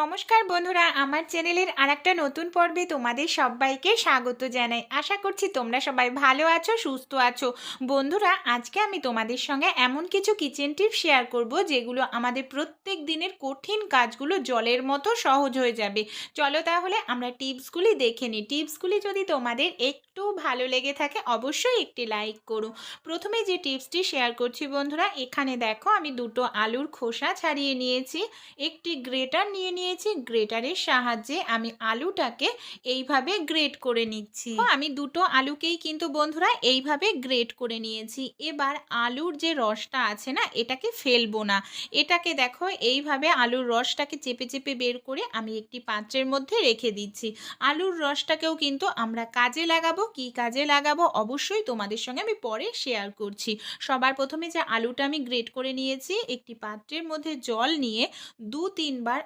নমস্কার বন্ধুরা, আমার চ্যানেলের আর একটা নতুন পর্বে তোমাদের সবাইকে স্বাগত জানাই। আশা করছি তোমরা সবাই ভালো আছো, সুস্থ আছো। বন্ধুরা, আজকে আমি তোমাদের সঙ্গে এমন কিছু কিচেন টিপ শেয়ার করব, যেগুলো আমাদের প্রত্যেক দিনের কঠিন কাজগুলো জলের মতো সহজ হয়ে যাবে। চলো তাহলে আমরা টিপসগুলি দেখে নিই। টিপসগুলি যদি তোমাদের একটু ভালো লেগে থাকে, অবশ্যই একটি লাইক করো। প্রথমে যে টিপসটি শেয়ার করছি বন্ধুরা, এখানে দেখো আমি দুটো আলুর খোসা ছাড়িয়ে নিয়েছি। একটি গ্রেটার নিয়ে নিয়েছি গ্রেটারের সাহায্যে আমি আলুটাকে এইভাবে গ্রেট করে নিচ্ছি। আমি দুটো আলুকেই কিন্তু বন্ধুরা এইভাবে গ্রেট করে নিয়েছি। এবার আলুর যে রসটা আছে না, এটাকে ফেলব না। এটাকে দেখো, এইভাবে আলুর রসটাকে চেপে চেপে বের করে আমি একটি পাত্রের মধ্যে রেখে দিচ্ছি। আলুর রসটাকেও কিন্তু আমরা কাজে লাগাবো। কি কাজে লাগাবো? অবশ্যই তোমাদের সঙ্গে আমি পরে শেয়ার করছি। সবার প্রথমে যে আলুটা আমি গ্রেট করে নিয়েছি, একটি পাত্রের মধ্যে জল নিয়ে দু তিনবার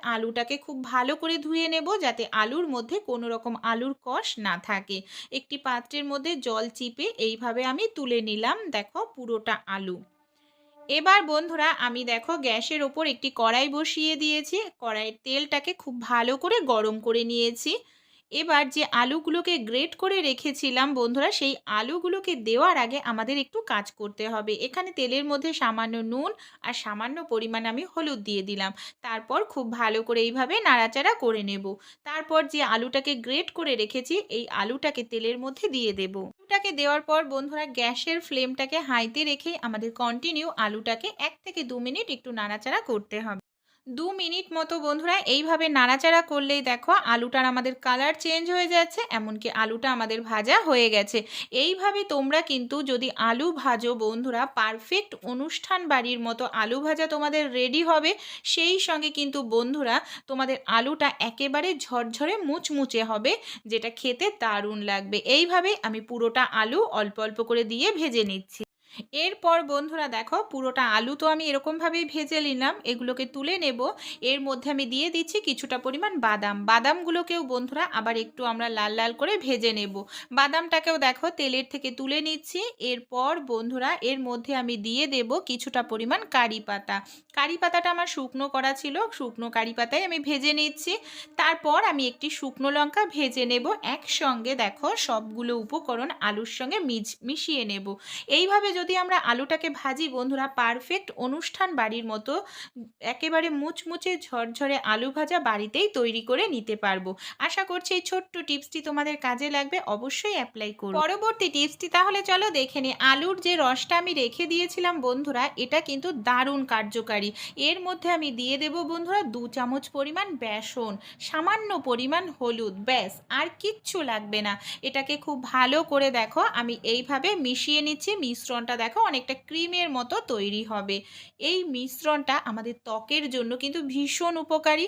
আলুটাকে খুব ভালো করে ধুয়ে নেব যাতে আলুর মধ্যে কোনো রকম আলুর কষ না থাকে। একটি পাত্রের মধ্যে জল চিপে এইভাবে আমি তুলে নিলাম, দেখো পুরোটা আলু। এবার বন্ধুরা, আমি দেখো গ্যাসের ওপর একটি কড়াই বসিয়ে দিয়েছি। কড়াইয়ের তেলটাকে খুব ভালো করে গরম করে নিয়েছি। এবার যে আলুগুলোকে গ্রেট করে রেখেছিলাম বন্ধুরা, সেই আলুগুলোকে দেওয়ার আগে আমাদের একটু কাজ করতে হবে। এখানে তেলের মধ্যে সামান্য নুন আর সামান্য পরিমাণ আমি হলুদ দিয়ে দিলাম। তারপর খুব ভালো করে এইভাবে নাড়াচাড়া করে নেব। তারপর যে আলুটাকে গ্রেট করে রেখেছি, এই আলুটাকে তেলের মধ্যে দিয়ে দেব। আলুটাকে দেওয়ার পর বন্ধুরা, গ্যাসের ফ্লেমটাকে হাইতে রেখে আমাদের কন্টিনিউ আলুটাকে এক থেকে দু মিনিট একটু নাড়াচাড়া করতে হবে। দু মিনিট মতো বন্ধুরা এইভাবে নাড়াচাড়া করলেই দেখো আলুটার আমাদের কালার চেঞ্জ হয়ে যাচ্ছে, এমনকি আলুটা আমাদের ভাজা হয়ে গেছে। এইভাবে তোমরা কিন্তু যদি আলু ভাজো বন্ধুরা, পারফেক্ট অনুষ্ঠান বাড়ির মতো আলু ভাজা তোমাদের রেডি হবে। সেই সঙ্গে কিন্তু বন্ধুরা তোমাদের আলুটা একেবারে ঝরঝরে মুচমুচে হবে, যেটা খেতে দারুণ লাগবে। এইভাবেই আমি পুরোটা আলু অল্প অল্প করে দিয়ে ভেজে নিচ্ছি। এরপর বন্ধুরা দেখো পুরোটা আলু তো আমি এরকমভাবেই ভেজে নিলাম, এগুলোকে তুলে নেব। এর মধ্যে আমি দিয়ে দিচ্ছি কিছুটা পরিমাণ বাদাম। বাদামগুলোকেও বন্ধুরা আবার একটু আমরা লাল লাল করে ভেজে নেব। বাদামটাকেও দেখো তেলের থেকে তুলে নিচ্ছি। এরপর বন্ধুরা এর মধ্যে আমি দিয়ে দেব কিছুটা পরিমাণ কারি পাতা। কারি পাতাটা আমার শুকনো করা ছিল, শুকনো কারি পাতায় আমি ভেজে নিচ্ছি। তারপর আমি একটি শুকনো লঙ্কা ভেজে নেব। একসঙ্গে দেখো সবগুলো উপকরণ আলুর সঙ্গে মিশিয়ে নেব। এইভাবে যদি আমরা আলুটাকে ভাজি, বন্ধুরা পারফেক্ট অনুষ্ঠান বাড়ির মতো, একেবারে মুচমুচে ঝরঝরে আলু ভাজা বাড়িতেই তৈরি করে নিতে পারব। আশা করছি এই ছোট্ট টিপসটি তোমাদের কাজে লাগবে, অবশ্যই অ্যাপ্লাই করো। পরবর্তী টিপসটি তাহলে চলো দেখে নি আলুর যে রসটা আমি রেখে দিয়েছিলাম, বন্ধুরা, এটা কিন্তু দারুণ কার্যকারী। এর মধ্যে আমি দিয়ে দেব, বন্ধুরা, দু চামচ পরিমাণ বেসন, সামান্য পরিমাণ হলুদ, ব্যাস, আর কিচ্ছু লাগবে না। এটাকে খুব ভালো করে দেখো, আমি এইভাবে মিশিয়ে নিচ্ছি, মিশ্রণটা দেখো অনেকটা ক্রিমের মতো তৈরি হবে। এই মিশ্রণটা আমাদের ত্বকের জন্য কিন্তু ভীষণ উপকারী।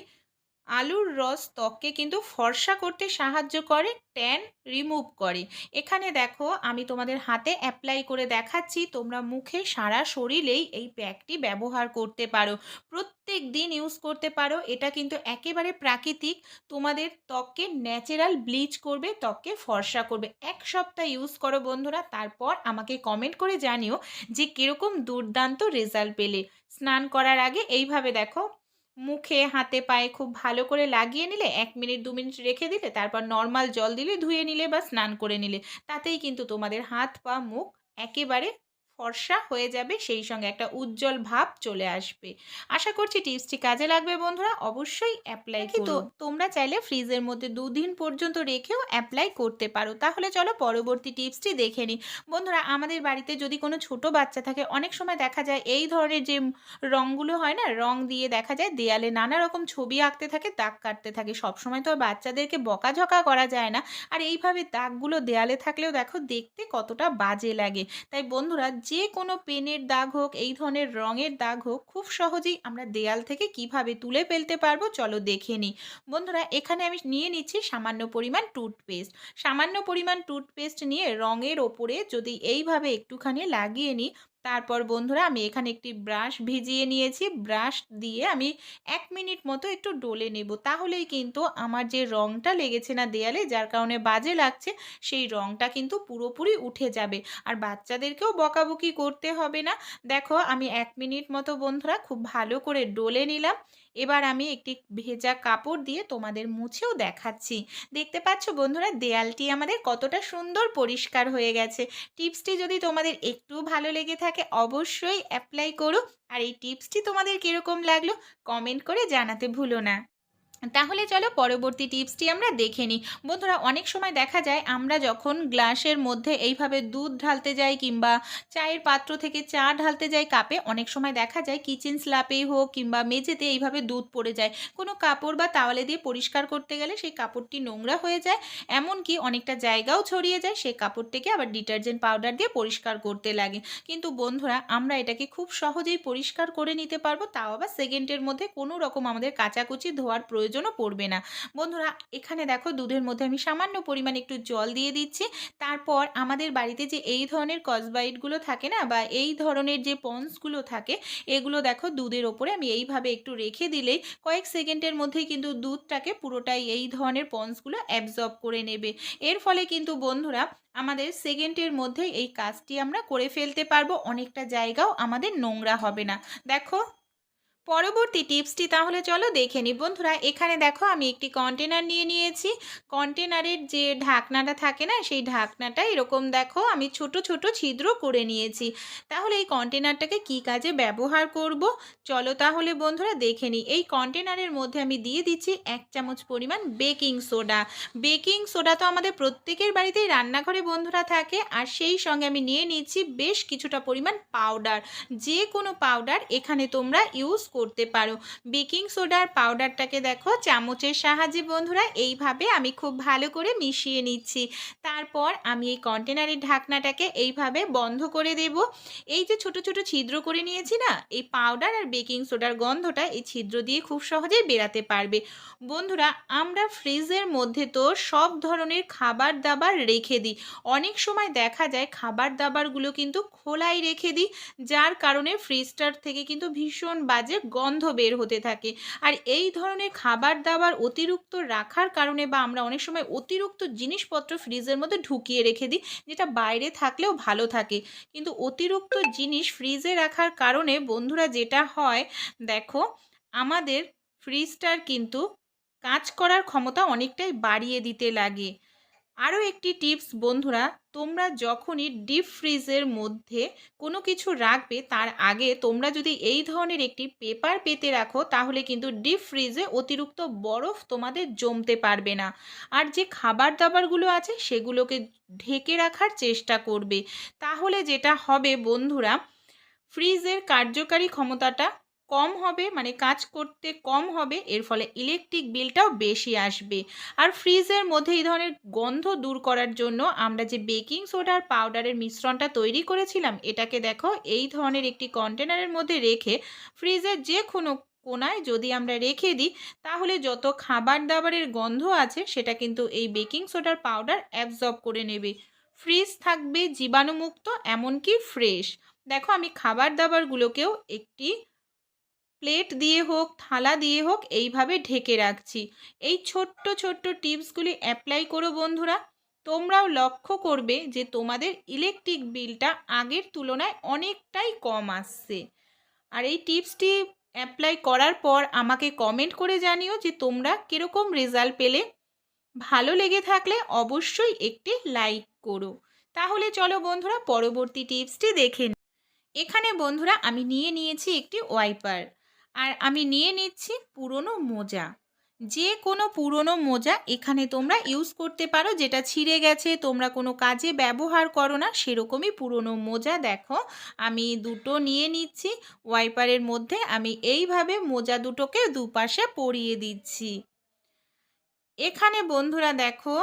আলুর রস ত্বককে কিন্তু ফর্সা করতে সাহায্য করে ট্যান রিমুভ করে। এখানে দেখো, আমি তোমাদের হাতে অ্যাপ্লাই করে দেখাচ্ছি, তোমরা মুখে সারা শরীরেই এই প্যাকটি ব্যবহার করতে পারো। প্রত্যেক দিন ইউজ করতে পারো, এটা কিন্তু একেবারে প্রাকৃতিক। তোমাদের ত্বককে ন্যাচারাল ব্লিচ করবে, ত্বককে ফর্সা করবে। এক সপ্তাহ ইউজ করো বন্ধুরা, তারপর আমাকে কমেন্ট করে জানিও যে কীরকম দুর্দান্ত রেজাল্ট পেলে। স্নান করার আগে এইভাবে দেখো মুখে, হাতে, পায়ে খুব ভালো করে লাগিয়ে নিলে, এক মিনিট, দু মিনিট রেখে দিলে, তারপর নর্মাল জল দিলে, ধুয়ে নিলে বা স্নান করে নিলে, তাতেই কিন্তু তোমাদের হাত, পা, মুখ একেবারে ফর্সা হয়ে যাবে সেই সঙ্গে একটা উজ্জ্বল ভাব চলে আসবে। আশা করছি টিপসটি কাজে লাগবে বন্ধুরা। অবশ্যই অ্যাপ্লাই তো। তোমরা চাইলে ফ্রিজের মধ্যে দুদিন পর্যন্ত রেখেও অ্যাপ্লাই করতে পারো। তাহলে চলো পরবর্তী টিপসটি দেখে নিই। বন্ধুরা আমাদের বাড়িতে যদি কোনো ছোট বাচ্চা থাকে অনেক সময় দেখা যায় এই ধরনের যে রঙগুলো হয় না রং দিয়ে দেখা যায় দেয়ালে নানা রকম ছবি আঁকতে থাকে দাগ কাটতে থাকে। সবসময় তো বাচ্চাদেরকে বকাঝকা করা যায় না। আর এইভাবে দাগগুলো দেয়ালে থাকলেও দেখো দেখতে কতটা বাজে লাগে। তাই বন্ধুরা যে কোনো পেনের দাগ হোক, এই ধরনের রঙের দাগ হোক, খুব সহজেই আমরা দেয়াল থেকে কীভাবে তুলে ফেলতে পারব চলো দেখে নিই। বন্ধুরা, এখানে আমি নিয়ে নিচ্ছি সামান্য পরিমাণ টুথপেস্ট। সামান্য পরিমাণ টুথপেস্ট নিয়ে রঙের ওপরে যদি এইভাবে একটুখানি লাগিয়ে নিই তারপর, বন্ধুরা, আমি এখানে একটি ব্রাশ ভিজিয়ে নিয়েছি। ব্রাশ দিয়ে আমি এক মিনিট মতো একটু ডলে নেব। তাহলেই কিন্তু আমার যে রঙটা লেগেছে না দেয়ালে, যার কারণে বাজে লাগছে, সেই রঙটা কিন্তু পুরোপুরি উঠে যাবে। আর বাচ্চাদেরকেও বকাবকি করতে হবে না। দেখো, আমি এক মিনিট মতো, বন্ধুরা, খুব ভালো করে ডলে নিলাম। এবার আমি একটি ভেজা কাপড় দিয়ে তোমাদের মুছেও দেখাচ্ছি। দেখতে পাচ্ছ, বন্ধুরা, দেয়ালটি আমাদের কতটা সুন্দর পরিষ্কার হয়ে গেছে। টিপসটি যদি তোমাদের একটু ভালো লেগে থাকে অবশ্যই অ্যাপ্লাই করো। আর এই টিপসটি তোমাদের কীরকম লাগল কমেন্ট করে জানাতে ভুলো না। তাহলে চলো পরবর্তী টিপসটি আমরা দেখে নিই। বন্ধুরা, অনেক সময় দেখা যায় আমরা যখন গ্লাসের মধ্যে এইভাবে দুধ ঢালতে যাই কিংবা চায়ের পাত্র থেকে চা ঢালতে যাই কাপে, অনেক সময় দেখা যায় কিচেন স্ল্যাপেই হোক কিংবা মেঝেতে এইভাবে দুধ পড়ে যায়। কোনো কাপড় বা তাওয়ালে দিয়ে পরিষ্কার করতে গেলে সেই কাপড়টি নোংরা হয়ে যায়, এমনকি অনেকটা জায়গাও ছড়িয়ে যায়, সেই কাপড়টিকে আবার ডিটারজেন্ট পাউডার দিয়ে পরিষ্কার করতে লাগে। কিন্তু বন্ধুরা, আমরা এটাকে খুব সহজেই পরিষ্কার করে নিতে পারব, তাও আবার সেকেন্ডের মধ্যে কোনো রকম আমাদের কাচাকুচি ধোয়ার প্রয়োজনও পড়বে না। বন্ধুরা, এখানে দেখো দুধের মধ্যে আমি সামান্য পরিমাণে একটু জল দিয়ে দিচ্ছি। তারপর আমাদের বাড়িতে যে এই ধরনের কসবাইটগুলো থাকে না বা এই ধরনের যে পন্সগুলো থাকে, এগুলো দেখো দুধের ওপরে আমি এইভাবে একটু রেখে দিলেই কয়েক সেকেন্ডের মধ্যেই কিন্তু দুধটাকে পুরোটাই এই ধরনের পন্সগুলো অ্যাবজর্ব করে নেবে। এর ফলে কিন্তু বন্ধুরা, আমাদের সেকেন্ডের মধ্যে এই কাজটি আমরা করে ফেলতে পারব। অনেকটা জায়গাও আমাদের নোংরা হবে না। দেখো পরবর্তী টিপসটি তাহলে চলো দেখে নিই বন্ধুরা, এখানে দেখো আমি একটি কন্টেনার নিয়ে নিয়েছি। কন্টেনারের যে ঢাকনাটা থাকে না, সেই ঢাকনাটা এরকম দেখো আমি ছোট ছোট ছিদ্র করে নিয়েছি। তাহলে এই কন্টেনারটাকে কি কাজে ব্যবহার করব? চলো তাহলে বন্ধুরা দেখে নিই এই কন্টেনারের মধ্যে আমি দিয়ে দিচ্ছি এক চামচ পরিমাণ বেকিং সোডা বেকিং সোডা তো আমাদের প্রত্যেকের বাড়িতেই রান্নাঘরে বন্ধুরা থাকে আর সেই সঙ্গে আমি নিয়ে নিচ্ছি বেশ কিছুটা পরিমাণ পাউডার যে কোনো পাউডার এখানে তোমরা ইউজ করতে পারো। বেকিং সোডার পাউডারটাকে দেখো, চামচের সাহায্যে বন্ধুরা এইভাবে আমি খুব ভালো করে মিশিয়ে নিচ্ছি। তারপর আমি এই কন্টেনারের ঢাকনাটাকে এইভাবে বন্ধ করে দেব। এই যে ছোট ছোট ছিদ্র করে নিয়েছি না, এই পাউডার আর বেকিং সোডার গন্ধটা এই ছিদ্র দিয়ে খুব সহজেই বেরাতে পারবে। বন্ধুরা, আমরা ফ্রিজের মধ্যে তো সব ধরনের খাবার দাবার রেখে দিই। অনেক সময় দেখা যায় খাবার দাবারগুলো কিন্তু খোলাই রেখে দিই, যার কারণে ফ্রিজটার থেকে কিন্তু ভীষণ বাজে গন্ধ বের হতে থাকে। আর এই ধরনের খাবার দাবার অতিরিক্ত রাখার কারণে বা আমরা অনেক সময় অতিরিক্ত জিনিসপত্র ফ্রিজের মধ্যে ঢুকিয়ে রেখে দিই, যেটা বাইরে থাকলেও ভালো থাকে। কিন্তু অতিরিক্ত জিনিস ফ্রিজে রাখার কারণে বন্ধুরা যেটা হয়, দেখো, আমাদের ফ্রিজটার কিন্তু কাজ করার ক্ষমতা অনেকটাই বাড়িয়ে দিতে লাগে। আরও একটি টিপস, বন্ধুরা, তোমরা যখনই ডিপ ফ্রিজের মধ্যে কোনো কিছু রাখবে, তার আগে তোমরা যদি এই ধরনের একটি পেপার পেতে রাখো, তাহলে কিন্তু ডিপ ফ্রিজে অতিরিক্ত বরফ তোমাদের জমতে পারবে না। আর যে খাবার দাবারগুলো আছে, সেগুলোকে ঢেকে রাখার চেষ্টা করবে। তাহলে যেটা হবে, বন্ধুরা, ফ্রিজের কার্যকারী ক্ষমতাটা কম হবে মানে কাজ করতে কম হবে, এর ফলে ইলেকট্রিক বিলটাও বেশি আসবে। আর ফ্রিজের মধ্যে এই ধরনের গন্ধ দূর করার জন্য আমরা যে বেকিং সোডার পাউডারের মিশ্রণটা তৈরি করেছিলাম, এটাকে দেখো এই ধরনের একটি কন্টেনারের মধ্যে রেখে ফ্রিজের যে কোনো কোনায় যদি আমরা রেখে দিই, তাহলে যত খাবার দাবারের গন্ধ আছে, সেটা কিন্তু এই বেকিং সোডার পাউডার অ্যাবজর্ব করে নেবে। ফ্রিজ থাকবে জীবাণুমুক্ত, এমনকি ফ্রেশ দেখো আমি খাবার দাবারগুলোকেও একটি প্লেট দিয়ে হোক, থালা দিয়ে হোক, এইভাবে ঢেকে রাখছি। এই ছোট্ট ছোট্ট টিপসগুলি অ্যাপ্লাই করো বন্ধুরা। তোমরাও লক্ষ্য করবে যে তোমাদের ইলেকট্রিক বিলটা আগের তুলনায় অনেকটাই কম আসছে। আর এই টিপসটি অ্যাপ্লাই করার পর আমাকে কমেন্ট করে জানিও যে তোমরা কীরকম রেজাল্ট পেলে। ভালো লেগে থাকলে অবশ্যই একটি লাইক করো। তাহলে চলো বন্ধুরা, পরবর্তী টিপসটি দেখে এখানে বন্ধুরা, আমি নিয়ে নিয়েছি একটি ওয়াইপার। আর আমি নিয়ে নিচ্ছি পুরনো মোজা। যে কোনো পুরনো মোজা এখানে তোমরা ইউজ করতে পারো, যেটা ছিঁড়ে গেছে, তোমরা কোনো কাজে ব্যবহার করো না, সেরকমই পুরনো মোজা দেখো। আমি দুটো নিয়ে নিচ্ছি, ওয়াইপারের মধ্যে আমি এইভাবে মোজা দুটোকে দুপাশে পরিয়ে দিচ্ছি। এখানে বন্ধুরা দেখো,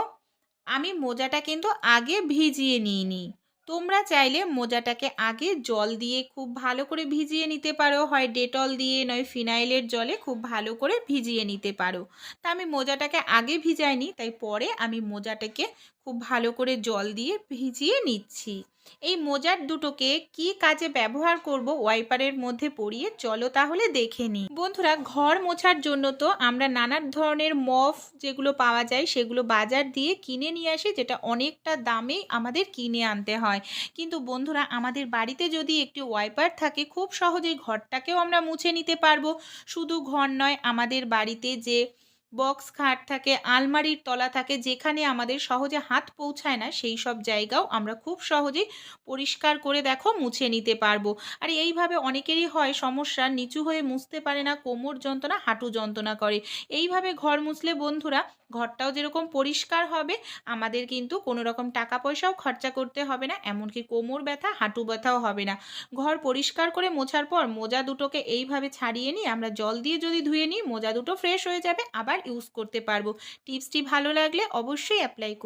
আমি মোজাটা কিন্তু আগে ভিজিয়ে নিইনি। তোমরা চাইলে মোজাটাকে আগে জল দিয়ে খুব ভালো করে ভিজিয়ে নিতে পারো। হয় ডেটল দিয়ে, নয় ফিনাইলের জলে খুব ভালো করে ভিজিয়ে নিতে পারো। তা আমি মোজাটাকে আগে ভিজাইনি, তাই পরে আমি মোজাটাকে খুব ভালো করে জল দিয়ে ভিজিয়ে নিচ্ছি। এই মোজার দুটোকে কি কাজে ব্যবহার করব ওয়াইপারের মধ্যে পরিয়ে চলো তাহলে দেখে নিই বন্ধুরা, ঘর মোছার জন্য তো আমরা নানান ধরনের মফ যেগুলো পাওয়া যায় সেগুলো বাজার দিয়ে কিনে নিয়ে আসি, যেটা অনেকটা দামে আমাদের কিনে আনতে হয়। কিন্তু বন্ধুরা, আমাদের বাড়িতে যদি একটি ওয়াইপার থাকে, খুব সহজেই ঘরটাকেও আমরা মুছে নিতে পারব। শুধু ঘর নয়, আমাদের বাড়িতে যে বক্স খাট থাকে, আলমারির তলা থাকে, যেখানে আমাদের সহজে হাত পৌঁছায় না, সেই সব জায়গাও আমরা খুব সহজে পরিষ্কার করে দেখো, মুছে নিতে পারব। আর এইভাবে অনেকেরই হয় সমস্যা, নিচু হয়ে মুছতে পারে না, কোমর যন্ত্রণা, হাঁটু যন্ত্রণা করে। এইভাবে ঘর মুছলে বন্ধুরা, ঘরটাও যেরকম পরিষ্কার হবে, আমাদের কিন্তু কোনো রকম টাকা পয়সাও খরচা করতে হবে না, এমনকি কোমর ব্যথা, হাঁটু ব্যথাও হবে না। ঘর পরিষ্কার করে মোছার পর মোজা দুটোকে এইভাবে ছাড়িয়ে নিই আমরা জল দিয়ে যদি ধুয়ে নিই, মোজা দুটো ফ্রেশ হয়ে যাবে, আবার ইউজ করতে পারব। টিপসটি ভালো লাগলে অবশ্যই অ্যাপ্লাই করুন।